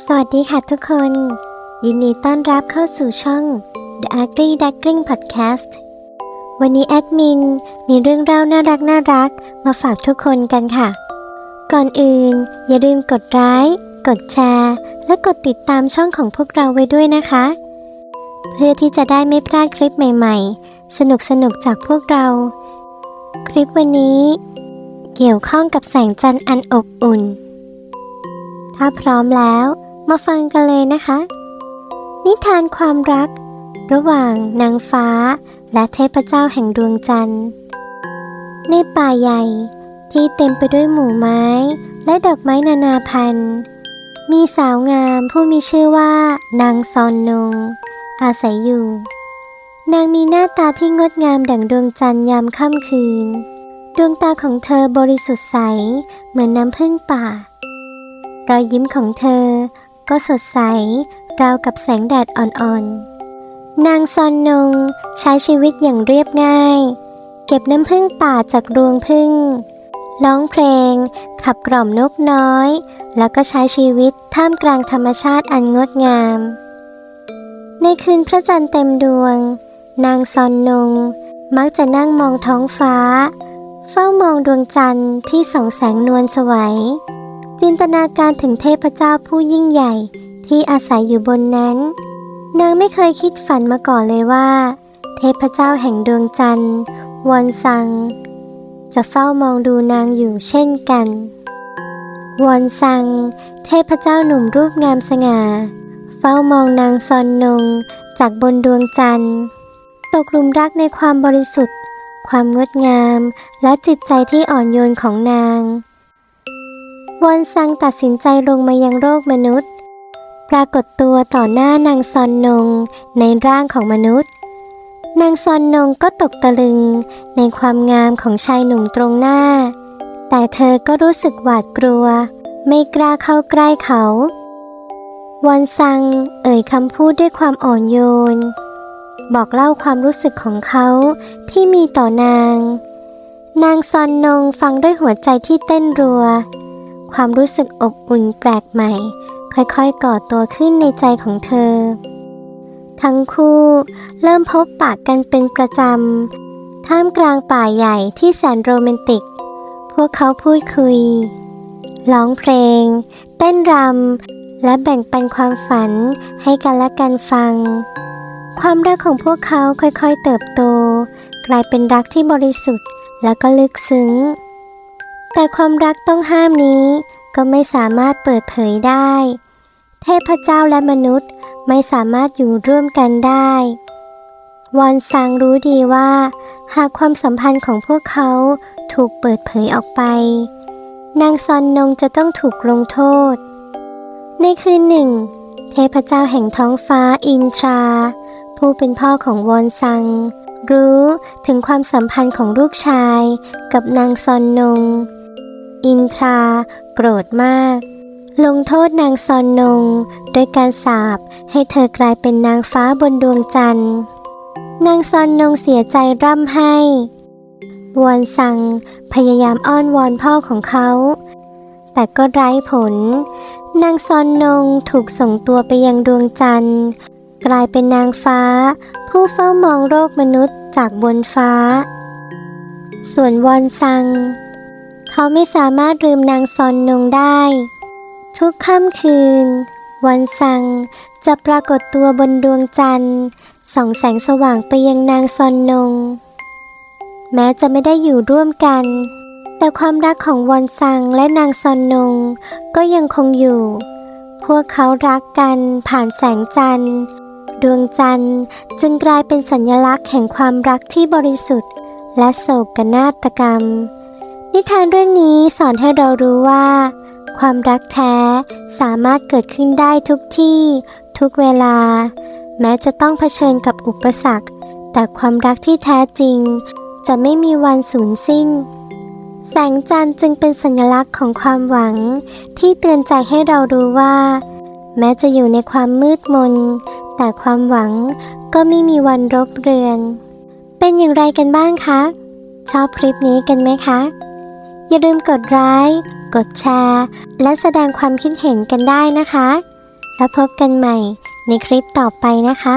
สวัสดีค่ะทุกคน ยินดีต้อนรับเข้าสู่ช่อง The Ugly Duckling Podcast วันนี้แอดมินมีเรื่องเล่าน่ารักน่ารักมาฝากทุกคนกันค่ะ ก่อนอื่น อย่าลืมกดไลค์กดแชร์ และกดติดตามช่องของพวกเราไว้ด้วยนะคะ เพื่อที่จะได้ไม่พลาดคลิปใหม่ ๆ สนุกๆจากพวกเรา คลิปวันนี้ เกี่ยวข้องกับแสงจันทร์อันอบอุ่น ถ้าพร้อมแล้ว มาฟังกันเลยนะคะ นิทานความรัก ระหว่างนางฟ้า และเทพเจ้าแห่งดวงจันทร์ ในป่าใหญ่ที่เต็มไปด้วยหมู่ไม้ และดอกไม้นานาพันธุ์ มีสาวงามผู้มีชื่อว่า นางซอนนง อาศัยอยู่ นางมีหน้าตาที่งดงามดั่งดวงจันทร์ยามค่ำคืน ดวงตาของเธอบริสุทธิ์ใส เหมือนน้ำพึ่งป่ารอยยิ้มของเธอ ก็สดใส ราวกับแสงแดดอ่อนๆ นางซอนนงใช้ชีวิตอย่างเรียบง่าย เก็บน้ำพึ่งป่าจากรวงพึ่ง ร้องเพลง ขับกล่อมนกน้อย แล้วก็ใช้ชีวิตท่ามกลางธรรมชาติอันงดงาม ในคืนพระจันทร์เต็มดวง นางซอนนง มักจะนั่งมองท้องฟ้า เฝ้ามองดวงจันทร์ที่ส่องแสงนวลสวย จินตนาการถึงเทพเจ้าผู้ยิ่งใหญ่ ที่อาศัยอยู่บนนั้น นางไม่เคยคิดฝันมาก่อนเลยว่า เทพเจ้าแห่งดวงจันทร์วอนซัง จะเฝ้ามองดูนางอยู่เช่นกันวอนซัง เทพเจ้าหนุ่มรูปงามสง่า เฝ้ามองนางซอนนงจากบนดวงจันทร์ ตกหลุมรักในความบริสุทธิ์ ความงดงามและจิตใจที่อ่อนโยนของนาง วอนซังตัดสินใจลงมายังโลกมนุษย์ ปรากฏตัวต่อหน้านางซอนนงในร่างของมนุษย์ นางซอนนงก็ตกตะลึงในความงามของชายหนุ่มตรงหน้า แต่เธอก็รู้สึกหวาดกลัว ไม่กล้าเข้าใกล้เขา วอนซังเอ่ยคำพูดด้วยความอ่อนโยน บอกเล่าความรู้สึกของเขาที่มีต่อนาง นางซอนนงฟังด้วยหัวใจที่เต้นรัว ความรู้สึกอบอุ่นแปลกใหม่ ค่อยๆ ก่อตัวขึ้นในใจของเธอ ทั้งคู่เริ่มพบปากกันเป็นประจำ ท่ามกลางป่าใหญ่ที่แสนโรแมนติก พวกเขาพูดคุย ร้องเพลง เต้นรำ และแบ่งปันความฝันให้กันและกันฟัง ความรักของพวกเขาค่อยๆเติบโต กลายเป็นรักที่บริสุทธิ์และก็ลึกซึ้ง แต่ความรักต้องห้ามนี้ก็ไม่สามารถเปิดเผยได้ เทพเจ้าและมนุษย์ไม่สามารถอยู่ร่วมกันได้ วอนซังรู้ดีว่า หากความสัมพันธ์ของพวกเขาถูกเปิดเผยออกไป นางซอนนงจะต้องถูกลงโทษ ในคืนหนึ่ง เทพเจ้าแห่งท้องฟ้าอินทรา ผู้เป็นพ่อของวอนซัง รู้ถึงความสัมพันธ์ของลูกชายกับนางซอนนง อินทรา โกรธมาก ลงโทษนางซอนนงด้วยการสาปให้เธอกลายเป็นนางฟ้าบนดวงจันทร์ นางซอนนงเสียใจร่ำไห้วอนซังพยายามอ้อนวอนพ่อของเขา แต่ก็ไร้ผล นางซอนนงถูกส่งตัวไปยังดวงจันทร์ กลายเป็นนางฟ้า ผู้เฝ้ามองโลกมนุษย์จากบนฟ้า ส่วนวอนซัง เขาไม่สามารถลืมนางซอนนงได้ ทุกค่ำคืน วันซังจะปรากฏตัวบนดวงจันทร์ส่องแสงสว่างไปยังนางซอนนง แม้จะไม่ได้อยู่ร่วมกัน แต่ความรักของวอนซังและนางซอนนงก็ยังคงอยู่ พวกเขารักกันผ่านแสงจันทร์ ดวงจันทร์จึงกลายเป็นสัญลักษณ์แห่งความรักที่บริสุทธิ์ และโศกนาฏกรรม นิทานเรื่องนี้สอนให้เรารู้ว่า ความรักแท้สามารถเกิดขึ้นได้ทุกที่ ทุกเวลา แม้จะต้องเผชิญกับอุปสรรค แต่ความรักที่แท้จริง จะไม่มีวันสูญสิ้น แสงจันทร์จึงเป็นสัญลักษณ์ของความหวัง ที่เตือนใจให้เรารู้ว่า แม้จะอยู่ในความมืดมน แต่ความหวังก็ไม่มีวันรบเรือน เป็นอย่างไรกันบ้างคะ ชอบคลิปนี้กันไหมคะ อย่าลืมกดไลค์กดแชร์ และแสดงความคิดเห็นกันได้นะคะ แล้วพบกันใหม่ในคลิปต่อไปนะคะ